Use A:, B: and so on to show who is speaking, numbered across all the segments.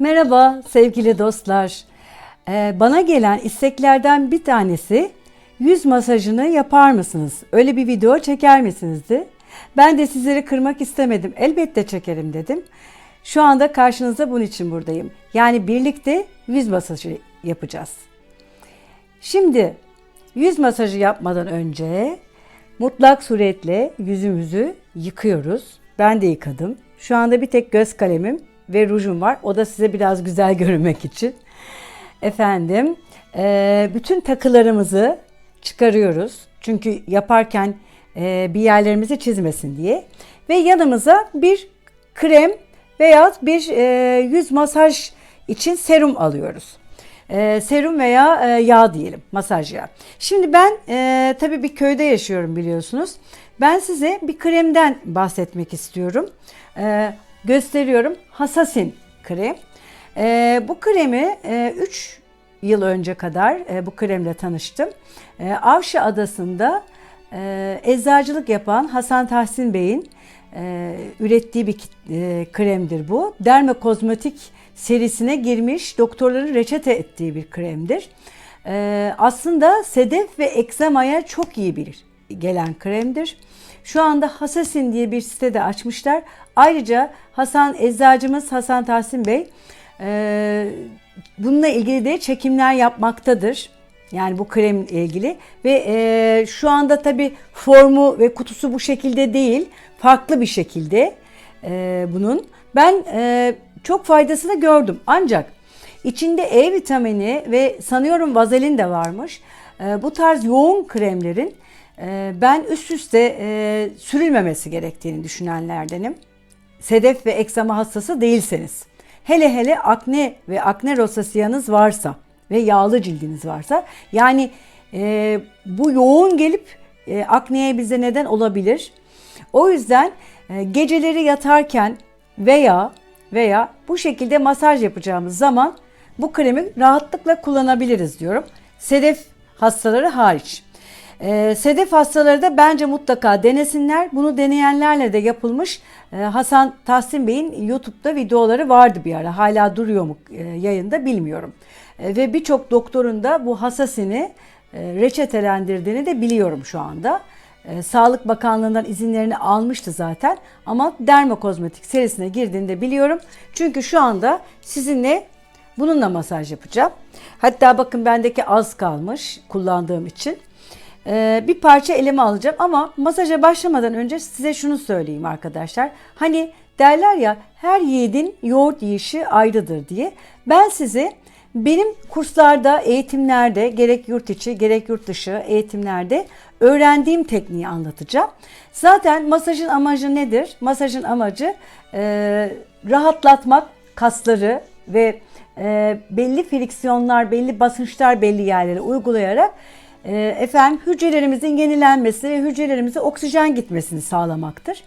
A: Merhaba sevgili dostlar. Ee, bana gelen isteklerden bir tanesi yüz masajını yapar mısınız? Öyle bir video çeker misinizdi? Ben de sizleri kırmak istemedim. Elbette çekerim dedim. Şu anda karşınızda bunun için buradayım. Yani birlikte yüz masajı yapacağız. Şimdi yüz masajı yapmadan önce mutlak suretle yüzümüzü yıkıyoruz. Ben de yıkadım. Şu anda bir tek göz kalemim ve rujum var. O da size biraz güzel görünmek için. Efendim, e, bütün takılarımızı çıkarıyoruz. Çünkü yaparken e, bir yerlerimizi çizmesin diye. Ve yanımıza bir krem veya bir e, yüz masaj için serum alıyoruz. Serum veya yağ diyelim, masaj yağı. Şimdi ben tabii bir köyde yaşıyorum biliyorsunuz. Ben size bir kremden bahsetmek istiyorum. Gösteriyorum. Hasasin krem. E, bu kremi 3 yıl önce kadar e, bu kremle tanıştım. E, Avşa Adası'nda e, eczacılık yapan Hasan Tahsin Bey'in e, ürettiği bir e, kremdir bu. Derme kozmetik serisine girmiş doktorların reçete ettiği bir kremdir. E, aslında sedef ve ekzemaya çok iyi bir gelen kremdir. Şu anda Hasasin diye bir sitede açmışlar. Ayrıca Hasan eczacımız Hasan Tahsin Bey e, bununla ilgili de çekimler yapmaktadır. Yani bu krem ilgili ve e, şu anda tabi formu ve kutusu bu şekilde değil, farklı bir şekilde e, bunun. Ben e, çok faydasını gördüm ancak içinde E vitamini ve sanıyorum vazelin de varmış. E, bu tarz yoğun kremlerin ben üst üste e, sürülmemesi gerektiğini düşünenlerdenim sedef ve eksama hastası değilseniz, hele hele akne ve akne rosasiyanız varsa ve yağlı cildiniz varsa, yani e, bu yoğun gelip e, akneye bize neden olabilir. O yüzden geceleri yatarken veya veya bu şekilde masaj yapacağımız zaman bu kremi rahatlıkla kullanabiliriz diyorum. Sedef hastaları hariç. Ee, sedef hastaları da bence mutlaka denesinler. Bunu deneyenlerle de yapılmış e, Hasan Tahsin Bey'in YouTube'da videoları vardı bir ara. Hala duruyor mu e, yayında bilmiyorum. E, ve birçok doktorun da bu hasasini e, reçetelendirdiğini de biliyorum şu anda. E, Sağlık Bakanlığı'ndan izinlerini almıştı zaten ama dermokozmetik serisine girdiğini de biliyorum. Çünkü şu anda sizinle bununla masaj yapacağım. Hatta bakın bendeki az kalmış kullandığım için. Ee, bir parça elime alacağım ama masaja başlamadan önce size şunu söyleyeyim arkadaşlar. Hani derler ya her yiğidin yoğurt yiyişi ayrıdır diye. Ben size benim kurslarda, eğitimlerde gerek yurt içi gerek yurt dışı eğitimlerde öğrendiğim tekniği anlatacağım. Zaten masajın amacı nedir? Masajın amacı e, rahatlatmak kasları ve e, belli friksiyonlar, belli basınçlar belli yerlere uygulayarak efendim hücrelerimizin yenilenmesi ve hücrelerimize oksijen gitmesini sağlamaktır.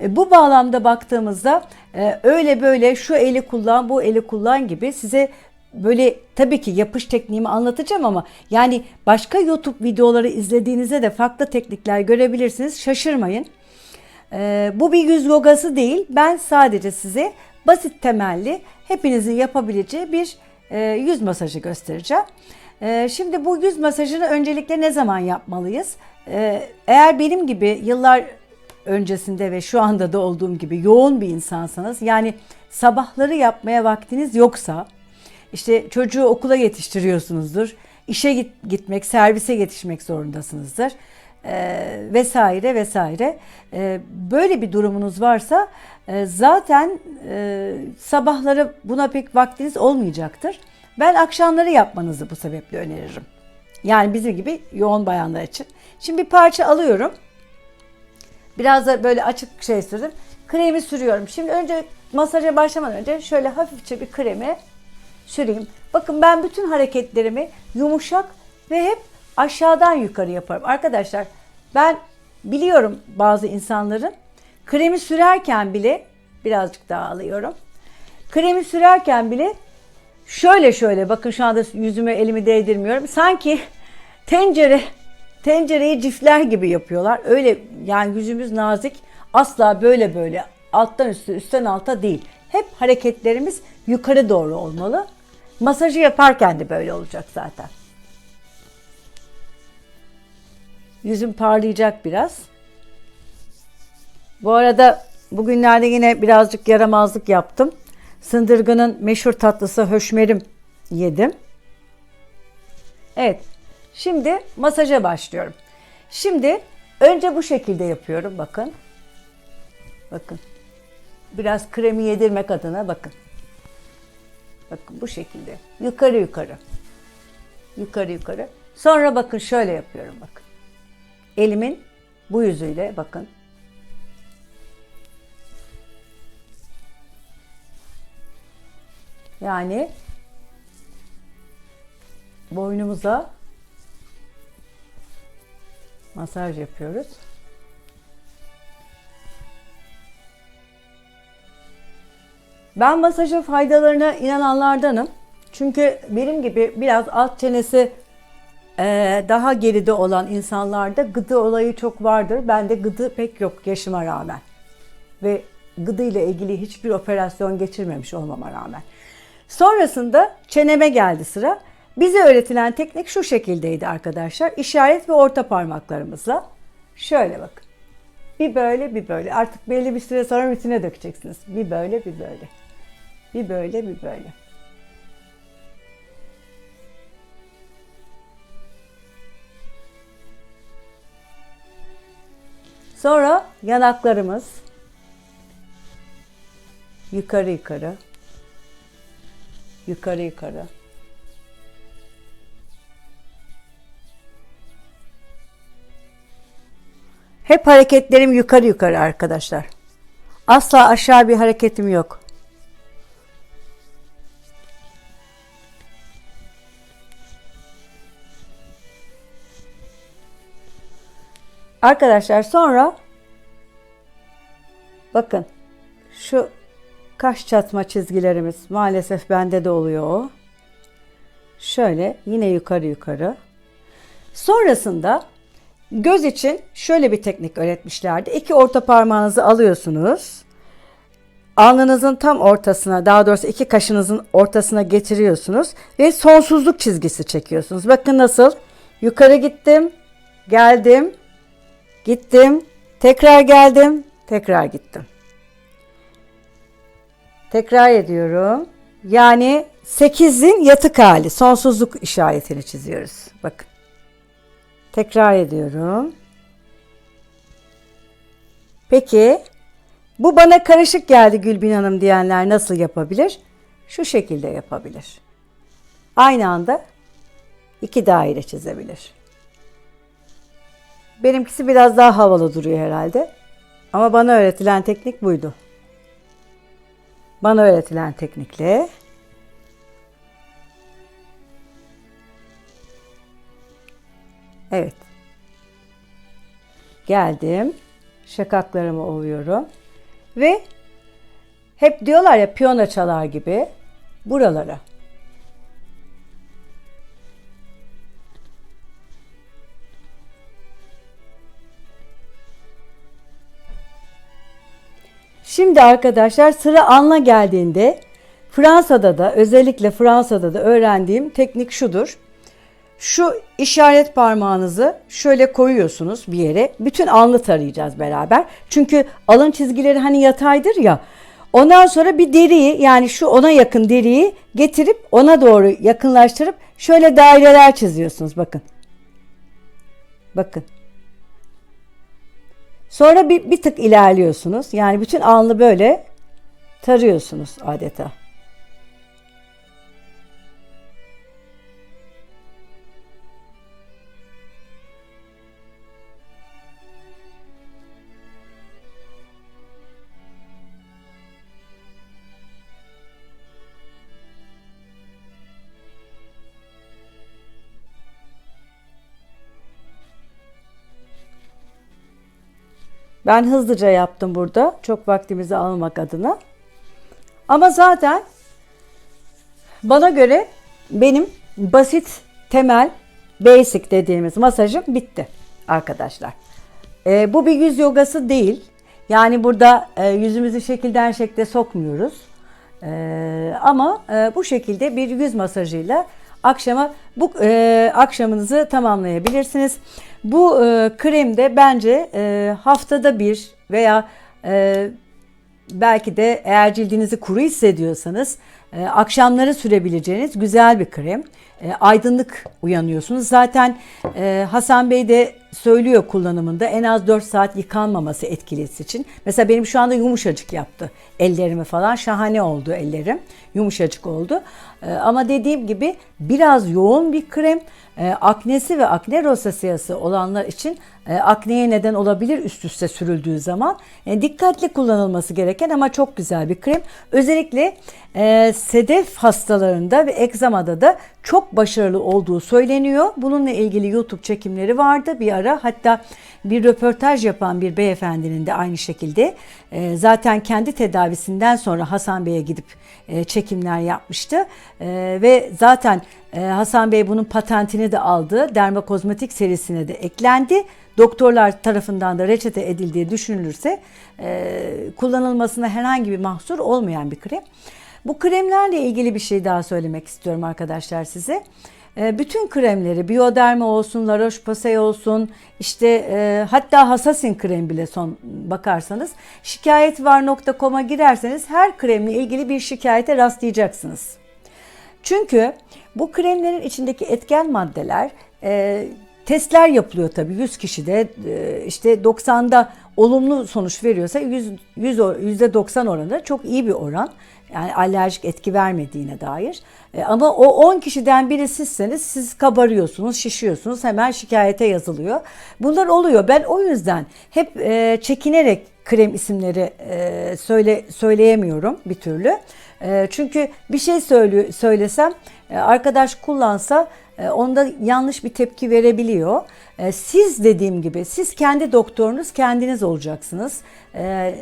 A: E, bu bağlamda baktığımızda e, öyle böyle şu eli kullan, bu eli kullan gibi size böyle tabii ki yapış tekniğimi anlatacağım ama yani başka YouTube videoları izlediğinizde de farklı teknikler görebilirsiniz. Şaşırmayın. Ee, bu bir yüz yogası değil. Ben sadece size basit temelli hepinizin yapabileceği bir e, yüz masajı göstereceğim. Ee, şimdi bu yüz masajını öncelikle ne zaman yapmalıyız? Ee, eğer benim gibi yıllar öncesinde ve şu anda da olduğum gibi yoğun bir insansanız yani sabahları yapmaya vaktiniz yoksa işte çocuğu okula yetiştiriyorsunuzdur. işe git, gitmek, servise yetişmek zorundasınızdır. Ee, vesaire vesaire. Böyle bir durumunuz varsa e, zaten e, sabahları buna pek vaktiniz olmayacaktır. Ben akşamları yapmanızı bu sebeple öneririm. Yani bizim gibi yoğun bayanlar için. Şimdi bir parça alıyorum. Biraz da böyle açık şey sürdüm. Kremi sürüyorum. Şimdi önce masaja başlamadan önce şöyle hafifçe bir kremi süreyim. Bakın ben bütün hareketlerimi yumuşak ve hep aşağıdan yukarı yaparım. Arkadaşlar ben biliyorum bazı insanların kremi sürerken bile birazcık daha alıyorum. Kremi sürerken bile şöyle şöyle bakın şu anda yüzüme elimi değdirmiyorum. Sanki tencere tencereyi cifler gibi yapıyorlar. Öyle yani yüzümüz nazik. Asla böyle böyle alttan üstte üstten alta değil. Hep hareketlerimiz yukarı doğru olmalı. Masajı yaparken de böyle olacak zaten. Yüzüm parlayacak biraz. Bu arada bugünlerde yine birazcık yaramazlık yaptım. Sındırgı'nın meşhur tatlısı höşmerim yedim. Evet. Şimdi masaja başlıyorum. Şimdi önce bu şekilde yapıyorum bakın. Bakın. Biraz kremi yedirmek adına bakın. Bakın bu şekilde. Yukarı yukarı. Yukarı yukarı. Sonra bakın şöyle yapıyorum bakın. Elimin bu yüzüyle bakın. Yani boynumuza masaj yapıyoruz. Ben masajın faydalarına inananlardanım. Çünkü benim gibi biraz alt çenesi e, daha geride olan insanlarda gıdı olayı çok vardır. Bende gıdı pek yok yaşıma rağmen. Ve gıdı ile ilgili hiçbir operasyon geçirmemiş olmama rağmen. Sonrasında çeneme geldi sıra. Bize öğretilen teknik şu şekildeydi arkadaşlar. İşaret ve orta parmaklarımızla. Şöyle bakın. Bir böyle bir böyle. Artık belli bir süre sonra rutine dökeceksiniz. Bir böyle bir böyle. Bir böyle bir böyle. Sonra yanaklarımız yukarı yukarı yukarı yukarı Hep hareketlerim yukarı yukarı arkadaşlar. Asla aşağı bir hareketim yok. Arkadaşlar sonra bakın şu kaş çatma çizgilerimiz maalesef bende de oluyor o. Şöyle yine yukarı yukarı. Sonrasında göz için şöyle bir teknik öğretmişlerdi. İki orta parmağınızı alıyorsunuz. Alnınızın tam ortasına, daha doğrusu iki kaşınızın ortasına getiriyorsunuz ve sonsuzluk çizgisi çekiyorsunuz. Bakın nasıl? Yukarı gittim, geldim, gittim, tekrar geldim, tekrar gittim. Tekrar ediyorum. Yani 8'in yatık hali, sonsuzluk işaretini çiziyoruz. Bakın. Tekrar ediyorum. Peki bu bana karışık geldi Gülbin Hanım diyenler nasıl yapabilir? Şu şekilde yapabilir. Aynı anda iki daire çizebilir. Benimkisi biraz daha havalı duruyor herhalde. Ama bana öğretilen teknik buydu. Bana öğretilen teknikle Evet. Geldim. Şakaklarımı ovuyorum. Ve hep diyorlar ya piyano çalar gibi buralara. Şimdi arkadaşlar sıra anla geldiğinde Fransa'da da özellikle Fransa'da da öğrendiğim teknik şudur. Şu işaret parmağınızı şöyle koyuyorsunuz bir yere. Bütün alnı tarayacağız beraber. Çünkü alın çizgileri hani yataydır ya. Ondan sonra bir deriyi yani şu ona yakın deriyi getirip ona doğru yakınlaştırıp şöyle daireler çiziyorsunuz bakın. Bakın. Sonra bir, bir tık ilerliyorsunuz. Yani bütün alnı böyle tarıyorsunuz adeta. Ben hızlıca yaptım burada. Çok vaktimizi almak adına. Ama zaten bana göre benim basit, temel, basic dediğimiz masajım bitti arkadaşlar. Ee, bu bir yüz yogası değil. Yani burada e, yüzümüzü şekilden şekle sokmuyoruz. Ee, ama e, bu şekilde bir yüz masajıyla akşama bu e, akşamınızı tamamlayabilirsiniz. Bu e, krem de bence e, haftada bir veya e, belki de eğer cildinizi kuru hissediyorsanız e, akşamları sürebileceğiniz güzel bir krem. E, aydınlık uyanıyorsunuz. Zaten e, Hasan Bey de söylüyor kullanımında en az 4 saat yıkanmaması etkilisi için. Mesela benim şu anda yumuşacık yaptı ellerimi falan. Şahane oldu ellerim. Yumuşacık oldu. E, ama dediğim gibi biraz yoğun bir krem. E, aknesi ve akne rosasiyası olanlar için e, akneye neden olabilir üst üste sürüldüğü zaman. E, dikkatli kullanılması gereken ama çok güzel bir krem. Özellikle e, sedef hastalarında ve egzamada da çok başarılı olduğu söyleniyor. Bununla ilgili YouTube çekimleri vardı bir ara. Hatta bir röportaj yapan bir beyefendinin de aynı şekilde e, zaten kendi tedavisinden sonra Hasan Bey'e gidip e, çekimler yapmıştı. E, ve zaten Hasan Bey bunun patentini de aldı. Dermakozmetik serisine de eklendi. Doktorlar tarafından da reçete edildiği düşünülürse e, kullanılmasına herhangi bir mahsur olmayan bir krem. Bu kremlerle ilgili bir şey daha söylemek istiyorum arkadaşlar size. E, bütün kremleri Bioderma olsun, La Roche-Posay olsun, işte e, hatta Hasasin krem bile son bakarsanız şikayetvar.com'a girerseniz her kremle ilgili bir şikayete rastlayacaksınız. Çünkü bu kremlerin içindeki etken maddeler e, testler yapılıyor tabii 100 kişide e, işte 90'da olumlu sonuç veriyorsa 100, 100 %90 oranında çok iyi bir oran. Yani alerjik etki vermediğine dair. E, ama o 10 kişiden biri sizseniz siz kabarıyorsunuz, şişiyorsunuz, hemen şikayete yazılıyor. Bunlar oluyor. Ben o yüzden hep e, çekinerek krem isimleri e, söyle söyleyemiyorum bir türlü. Çünkü bir şey söyle, söylesem arkadaş kullansa onda yanlış bir tepki verebiliyor. E, siz dediğim gibi siz kendi doktorunuz kendiniz olacaksınız. E,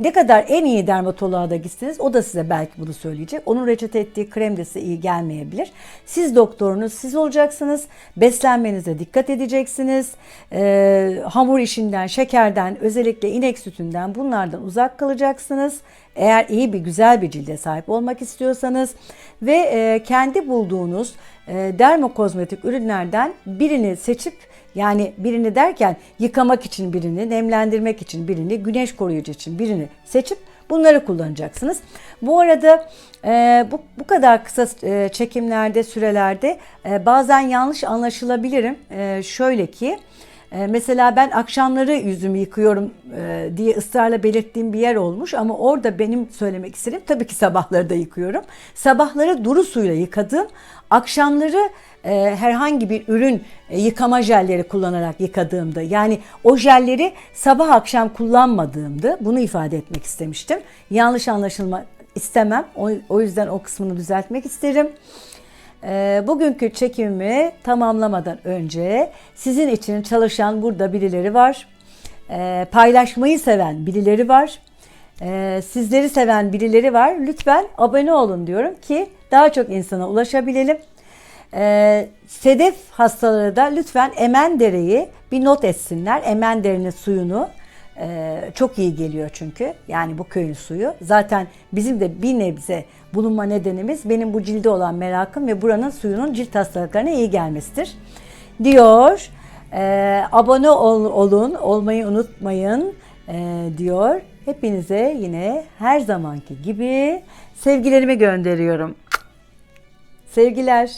A: ne kadar en iyi dermatoloğa da gitseniz o da size belki bunu söyleyecek. Onun reçete ettiği krem de size iyi gelmeyebilir. Siz doktorunuz siz olacaksınız. Beslenmenize dikkat edeceksiniz. E, hamur işinden, şekerden, özellikle inek sütünden bunlardan uzak kalacaksınız. Eğer iyi bir güzel bir cilde sahip olmak istiyorsanız ve e, kendi bulduğunuz e, dermokozmetik ürünlerden birini seçip yani birini derken yıkamak için birini, nemlendirmek için birini, güneş koruyucu için birini seçip bunları kullanacaksınız. Bu arada e, bu, bu kadar kısa e, çekimlerde, sürelerde e, bazen yanlış anlaşılabilirim. Şöyle ki e, mesela ben akşamları yüzümü yıkıyorum e, diye ısrarla belirttiğim bir yer olmuş ama orada benim söylemek istediğim tabii ki sabahları da yıkıyorum. Sabahları duru suyla yıkadım. Akşamları e, herhangi bir ürün e, yıkama jelleri kullanarak yıkadığımda yani o jelleri sabah akşam kullanmadığımda bunu ifade etmek istemiştim. Yanlış anlaşılma istemem. O, o yüzden o kısmını düzeltmek isterim. E, bugünkü çekimimi tamamlamadan önce sizin için çalışan burada birileri var. E, paylaşmayı seven birileri var. E, sizleri seven birileri var. Lütfen abone olun diyorum ki daha çok insana ulaşabilelim. Sedef hastaları da lütfen Emendere'yi bir not etsinler. Emendere'nin suyunu e, çok iyi geliyor çünkü. Yani bu köyün suyu. Zaten bizim de bir nebze bulunma nedenimiz benim bu cilde olan merakım ve buranın suyunun cilt hastalıklarına iyi gelmesidir. Diyor. E, abone ol, olun, olmayı unutmayın e, diyor. Hepinize yine her zamanki gibi sevgilerimi gönderiyorum. Sevgiler.